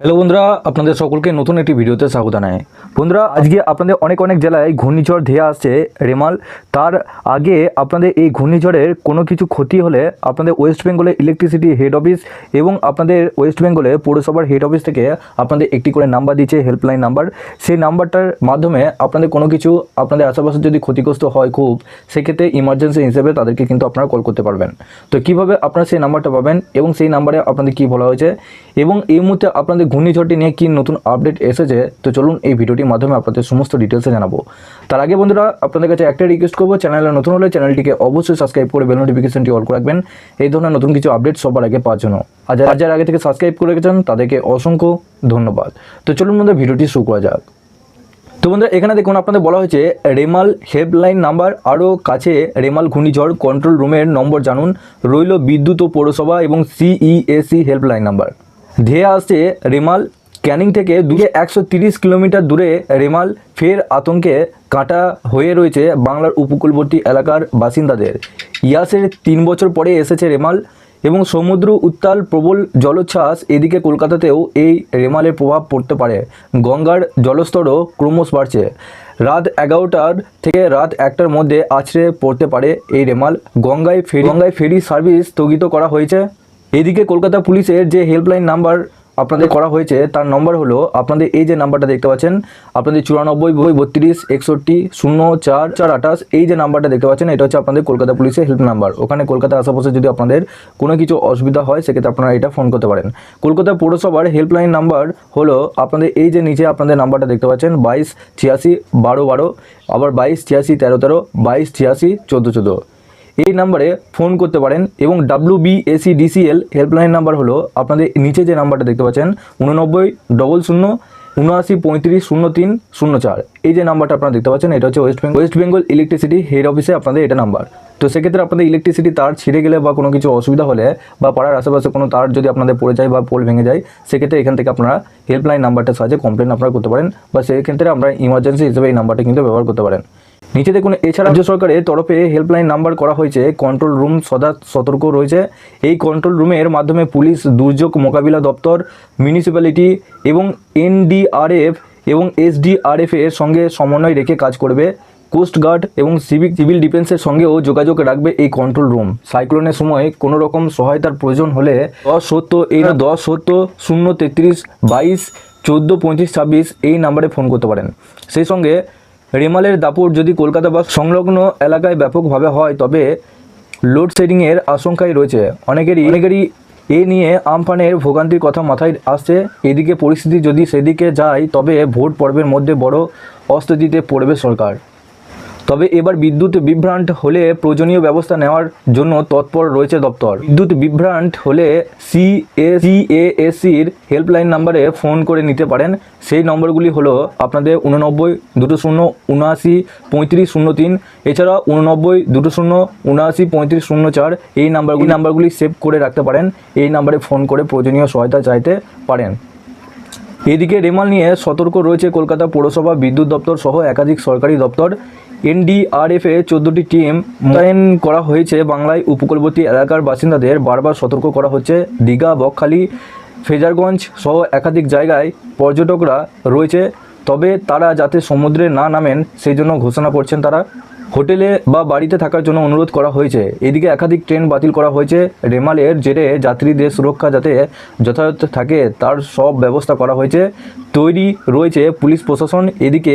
Hello বন্ধুরা, আপনাদের সকলকে নতুন একটি ভিডিওতে স্বাগত জানাই। বন্ধুরা, আজকে আপনাদের অনেক অনেক জেলায় ঘূর্ণিঝড় ধেয়ে আসছে রেমাল। তার আগে আপনাদের এই ঘূর্ণিঝড়ের কোনো কিছু ক্ষতি হলে আপনাদের ওয়েস্ট বেঙ্গলের ইলেকট্রিসিটি হেড অফিস এবং আপনাদের ওয়েস্ট বেঙ্গলে পৌরসভার হেড অফিস থেকে আপনাদের একটি করে নাম্বার দিচ্ছে হেল্পলাইন নাম্বার সেই নাম্বারটার মাধ্যমে আপনাদের কোনো কিছু আপনাদের আশেপাশে যদি ক্ষতিগ্রস্ত হয় খুব, সেক্ষেত্রে ইমার্জেন্সি হিসেবে তাদেরকে কিন্তু আপনারা কল করতে পারবেন। তো কীভাবে আপনারা সেই নাম্বারটা পাবেন এবং সেই নাম্বারে আপনাদের কি বলা হয়েছে? এবং এই মুহূর্তে আপনাদের ঘূর্ণিঝড়টি নিয়ে কি নতুন আপডেট এসেছে, তো চলুন এই ভিডিওটির মাধ্যমে আপনাদের সমস্ত ডিটেলসে জানাব। তার আগে বন্ধুরা, আপনাদের কাছে একটা রিকোয়েস্ট করব চ্যানেলে নতুন হলে চ্যানেলটিকে অবশ্যই সাবস্ক্রাইব করে বেল নোটিফিকেশনটি অল করে রাখবেন। এই ধরনের নতুন কিছু আপডেট সবার আগে পাওয়ার জন্য। আর যারা- যারা আগে থেকে সাবস্ক্রাইব করে রেখেছেন, তাদেরকে অসংখ্য ধন্যবাদ। তো চলুন বন্ধুরা, ভিডিওটি শুরু করা যাক। তো বন্ধুরা, এখানে দেখুন, আপনাদের বলা হয়েছে, রেমাল হেল্পলাইন নাম্বার, আরও কাছে রেমাল ঘূর্ণিঝড় কন্ট্রোল রুমের নম্বর জানুন। রইল বিদ্যুৎ ও পৌরসভা এবং সিইএসি হেল্পলাইন নাম্বার ধেয়ে আসছে রেমাল ক্যানিং থেকে দূরে একশো কিলোমিটার দূরে রেমাল ফের আতঙ্কে কাটা হয়ে রয়েছে বাংলার উপকূলবর্তী এলাকার বাসিন্দাদের। ইয়াসের তিন বছর পরে এসেছে রেমাল এবং সমুদ্র উত্তাল প্রবল জলোচ্ছ্বাস এদিকে কলকাতাতেও এই রেমালের প্রভাব পড়তে পারে। গঙ্গার জলস্তরও ক্রমশ বাড়ছে। রাত এগারোটার থেকে রাত একটার মধ্যে আছড়ে পড়তে পারে এই রেমাল। গঙ্গায় ফেরি গঙ্গায় ফেরি সার্ভিস স্থগিত করা হয়েছে। এদিকে কলকাতা পুলিশের যে হেল্পলাইন নাম্বার আপনাদের করা হয়েছে, তার নম্বর হলো আপনাদের এই যে নাম্বারটা দেখতে পাচ্ছেন, আপনাদের চুরানব্বই, বই বত্রিশ, একষট্টি, শূন্য, চার চার, আঠাশ, এই যে নাম্বারটা দেখতে পাচ্ছেন, এটা হচ্ছে আপনাদের কলকাতা পুলিশের হেল্প নাম্বার ওখানে কলকাতা আশেপাশে যদি আপনাদের কোনো কিছু অসুবিধা হয়, সেক্ষেত্রে আপনারা এটা ফোন করতে পারেন। কলকাতা পৌরসভার হেল্পলাইন নাম্বার হলো আপনাদের এই যে নিচে আপনাদের নাম্বারটা দেখতে পাচ্ছেন, বাইশ, ছিয়াশি, বারো বারো, আবার বাইশ, ছিয়াশি, তেরো তেরো, বাইশ, ছিয়াশি, চোদ্দ চোদ্দ। এই নাম্বারে ফোন করতে পারেন এবং W B S E D C L helpline number হলো আপনাদের নিচে যে নাম্বারটা দেখতে পাচ্ছেন, উননব্বই ডবল শূন্য, উনআশি, পঁয়ত্রিশ, শূন্য তিন, শূন্য চার। এই যে নাম্বারটা আপনারা দেখতে পাচ্ছেন, এটা হচ্ছে West Bengal West Bengal electricity head অফিসে আপনাদের এটা নাম্বার। তো সেক্ষেত্রে আপনাদের ইলেকট্রিসিটি তার ছিঁড়ে গেলে বা কোনো কিছু অসুবিধা হলে বা পাড়ার আশেপাশে কোনো তার যদি আপনাদের পড়ে যায় বা পোল ভেঙে যায়, সেক্ষেত্রে এখান থেকে আপনারা হেল্পলাইন নাম্বারটার সাহায্যে কমপ্লেন আপনারা করতে পারেন বা সেক্ষেত্রে আমরা ইমার্জেন্সি হিসেবে এই নাম্বারটা কিন্তু ব্যবহার করতে পারেন। নিচে দেখুন এছাড়া রাজ্য সরকারের তরফে হেল্পলাইন নাম্বার করা হয়েছে। কন্ট্রোল রুম সদা সতর্ক রয়েছে। এই কন্ট্রোল রুমের মাধ্যমে পুলিশ, দুর্যোগ মোকাবিলা দপ্তর মিউনিসিপ্যালিটি এবং এনডিআরএফ এবং এসডিআরএফ এর সঙ্গে সমন্বয় রেখে কাজ করবে। কোস্টগার্ড এবং সিভিক সিভিল ডিফেন্সের সঙ্গেও যোগাযোগ রাখবে এই কন্ট্রোল রুম সাইক্লোনের সময় কোনো রকম সহায়তার প্রয়োজন হলে দশ সত্তর এই দশ সত্তর শূন্য তেত্রিশ, বাইশ, চোদ্দ, পঁয়ত্রিশ, ছাব্বিশ এই নাম্বারে ফোন করতে পারেন। সেই সঙ্গে রেমালের দাপট যদি কলকাতা বা সংলগ্ন এলাকায় ব্যাপকভাবে হয়, তবে লোডশেডিংয়ের আশঙ্কাই রয়েছে। অনেকেরই অনেকেরই এ নিয়ে আমফানের ভোগান্তির কথা মাথায় আসছে। এদিকে পরিস্থিতি যদি সেদিকে যায়, তবে ভোট পর্বের মধ্যে বড় অস্থিতিতে পড়বে সরকার। তবে এবার বিদ্যুৎ বিভ্রান্ত হলে প্রয়োজনীয় ব্যবস্থা নেওয়ার জন্য তৎপর রয়েছে দপ্তর। বিদ্যুৎ বিভ্রান্ত হলে সি সিএএসির হেল্পলাইন নাম্বারে ফোন করে নিতে পারেন। সেই নম্বরগুলি হলো আপনাদের উননব্বই দুটো শূন্য, উনআশি পঁয়ত্রিশ শূন্য তিন এছাড়া উননব্বই দুটো শূন্য, উনআশি পঁয়ত্রিশ শূন্য চার, এই নাম্বারগুলি নাম্বারগুলি সেভ করে রাখতে পারেন। এই নাম্বারে ফোন করে প্রয়োজনীয় সহায়তা চাইতে পারেন। এদিকে রেমাল নিয়ে সতর্ক রয়েছে কলকাতা পৌরসভা বিদ্যুৎ দপ্তর সহ একাধিক সরকারি দপ্তর। এনডিআরএফ চোদ্দোটি টিম মোতায়েন করা হয়েছে বাংলায় উপকূলবর্তী এলাকার বাসিন্দাদের বারবার সতর্ক করা হচ্ছে। দীঘা, বকখালি, ফেজারগঞ্জ সহ একাধিক জায়গায় পর্যটকরা রয়েছে। তবে তারা যাতে সমুদ্রে না নামেন, সেই জন্য ঘোষণা করছেন তারা। হোটেলে বা বাড়িতে থাকার জন্য অনুরোধ করা হয়েছে। এদিকে একাধিক ট্রেন বাতিল করা হয়েছে। রেমালের জেরে যাত্রীদের সুরক্ষা যাতে যথাযথ থাকে, তার সব ব্যবস্থা করা হয়েছে। তৈরি রয়েছে পুলিশ প্রশাসন। এদিকে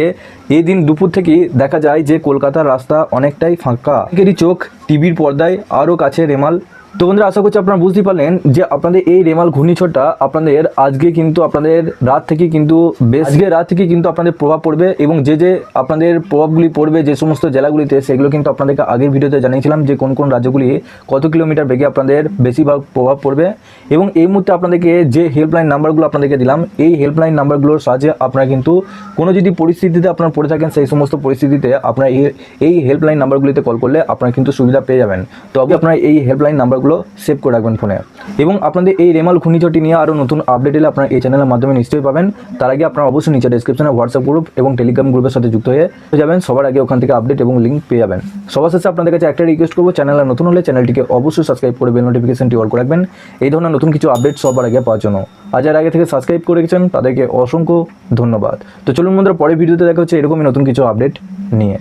এই দিন দুপুর থেকেই দেখা যায় যে কলকাতার রাস্তা অনেকটাই ফাঁকা। চোখ টিভির পর্দায়। আরও কাছে রেমাল তো বন্ধুরা, আশা করছি আপনারা বুঝতেই পারলেন যে আপনাদের এই রেমাল ঘূর্ণিঝড়টা আপনাদের আজকে কিন্তু আপনাদের রাত থেকে কিন্তু বেশ আজকে রাত থেকে কিন্তু আপনাদের প্রভাব পড়বে এবং যে যে আপনাদের প্রভাবগুলি পড়বে যে সমস্ত জেলাগুলিতে, সেগুলো কিন্তু আপনাদেরকে আগের ভিডিওতে জানিয়েছিলাম যে কোন কোন রাজ্যগুলি কত কিলোমিটার বেগে আপনাদের বেশিরভাগ প্রভাব পড়বে। এবং এই মুহূর্তে আপনাদেরকে যে হেল্পলাইন নাম্বারগুলো আপনাদেরকে দিলাম, এই হেল্পলাইন নাম্বারগুলোর সাহায্যে আপনারা কিন্তু কোনো যদি পরিস্থিতিতে আপনারা পড়ে থাকেন, সেই সমস্ত পরিস্থিতিতে আপনারা এই এই হেল্পলাইন নাম্বারগুলিতে কল করলে আপনারা কিন্তু সুবিধা পেয়ে যাবেন। তবে আপনারা এই হেল্পলাইন নাম্বারগুলো হোয়াটসঅ্যাপগুলো সেভ করে রাখবেন ফোনে। এবং আপনাদের এই রেমাল ঘূর্ণিঝড়টি নিয়ে আরও নতুন আপডেট এলে আপনারা এই চ্যানেলের মাধ্যমে নিশ্চয়ই পাবেন। তার আগে আপনারা অবশ্যই নিচে ডিসক্রিপশনে হোয়াটসঅ্যাপ গ্রুপ এবং টেলিগ্রাম গ্রুপের সাথে যুক্ত হয়ে যাবেন। সবার আগে ওখান থেকে আপডেট এবং লিঙ্ক পেয়ে যাবেন। সবার শেষে আপনাদের কাছে একটা রিকোয়েস্ট করব, চ্যানেলে নতুন হলে চ্যানেলটিকে অবশ্যই সাবস্ক্রাইব করে বেল নোটিফিকেশনটি অল করে রাখবেন। এই ধরনের নতুন কিছু আপডেট সবার আগে পাওয়ার জন্য। আর আগে থেকে সাবস্ক্রাইব করে রেখেছেন, তাদেরকে অসংখ্য ধন্যবাদ। তো চলুন বন্ধুরা, পরের ভিডিওতে দেখা হচ্ছে এরকমই নতুন কিছু আপডেট নিয়ে।